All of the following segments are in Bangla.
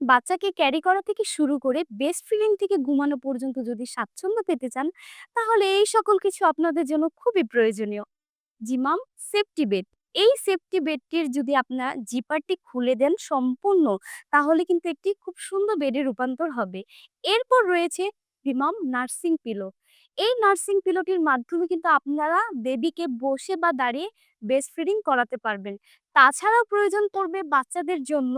বাচ্চাকে ক্যারি করা থেকে শুরু করে বেস্ট ফিডিং থেকে ঘুমানো পর্যন্ত যদি স্বাচ্ছন্দ্য পেতে চান, তাহলে এই সকল কিছু আপনাদের জন্য খুবই প্রয়োজনীয়। জিমাম সেফটি বেড এই সেফটি বেডটির যদি আপনার জিপারটি খুলে দেন সম্পূর্ণ, তাহলে কিন্তু একটি খুব সুন্দর বেডে রূপান্তর হবে। এরপর রয়েছে জিমাম নার্সিং পিলো এই নার্সিং পিলোটির মাধ্যমে কিন্তু আপনারা বেবিকে বসে বা দাঁড়িয়ে বেস্ট ফিডিং করাতে পারবেন। তাছাড়াও প্রয়োজন পড়বে বাচ্চাদের জন্য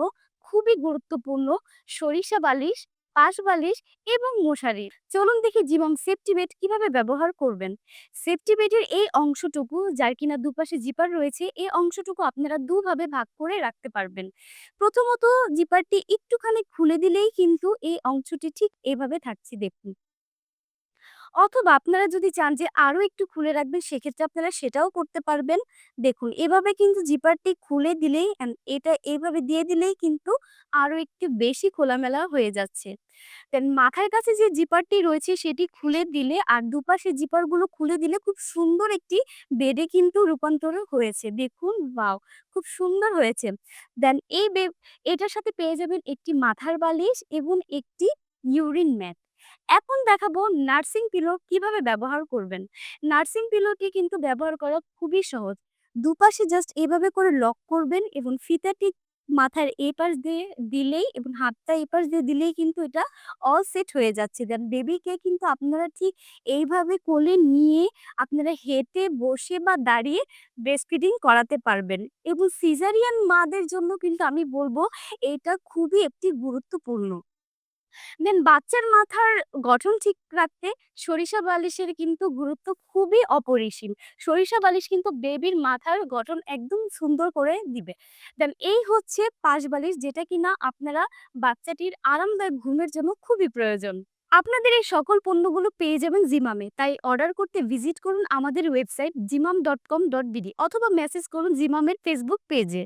খুবই গুরুত্বপূর্ণ সরিষা বালিশ, পাশ বালিশ এবং মশারি। চলুন দেখি জীবন সেফটি বেড কীভাবে ব্যবহার করবেন। সেফটি বেডের এই অংশটুকু, যার কিনা দুপাশে জিপার রয়েছে, এই অংশটুকু আপনারা দুভাবে ভাগ করে রাখতে পারবেন। প্রথমত জিপারটি একটুখানি খুলে দিলেই কিন্তু এই অংশটি ঠিক এভাবে থাকছে দেখুন। অথবা আপনারা যদি চান যে আরও একটু খুলে রাখবেন, সেক্ষেত্রে আপনারা সেটাও করতে পারবেন। দেখুন, এভাবে কিন্তু জিপারটি খুলে দিলেই এটা এভাবে দিয়ে দিলেই কিন্তু আরও একটু বেশি খোলামেলা হয়ে যাচ্ছে। দেন মাথার কাছে যে জিপারটি রয়েছে, সেটি খুলে দিলে আর দুপাশে জিপারগুলো খুলে দিলে খুব সুন্দর একটি বেডে কিন্তু রূপান্তর হয়েছে। দেখুন, ওয়াও, খুব সুন্দর হয়েছে। দেন এই বে, এটার সাথে পেয়ে যাবেন একটি মাথার বালিশ এবং একটি ইউরিন ম্যাট। এখন দেখাবো নার্সিং পিলো কীভাবে ব্যবহার করবেন। নার্সিং পিলোটি কিন্তু ব্যবহার করা খুবই সহজ। দুপাশে জাস্ট এভাবে করে লক করবেন এবং ফিতাটি মাথার এই পাশ দিয়ে দিলেই এবং হাতটা এই পাশ দিয়ে দিলেই কিন্তু এটা অল সেট হয়ে যাচ্ছে। দেন বেবিকে কিন্তু আপনারা ঠিক এইভাবে কোলে নিয়ে আপনারা হেঁটে বসে বা দাঁড়িয়ে ব্রেস্ট ফিডিং করাতে পারবেন। এবং সিজারিয়ান মাদের জন্য কিন্তু আমি বলব এটা খুবই একটি গুরুত্বপূর্ণ। দেন বাচ্চার মাথার গঠন ঠিক রাখতে সরিষা বালিশের কিন্তু গুরুত্ব খুবই অপরিসীম। সরিষা বালিশ কিন্তু বেবির মাথার গঠন একদম সুন্দর করে দিবে। দেন এই হচ্ছে পাশ বালিশ যেটা কিনা আপনারা বাচ্চাটির আরামদায়ক ঘুমের জন্য খুবই প্রয়োজন। আপনাদের এই সকল পণ্যগুলো পেয়ে যাবেন জিমামে। তাই অর্ডার করতে ভিজিট করুন আমাদের website Zimam dot com dot BD অথবা মেসেজ করুন জিমামের ফেসবুক পেজে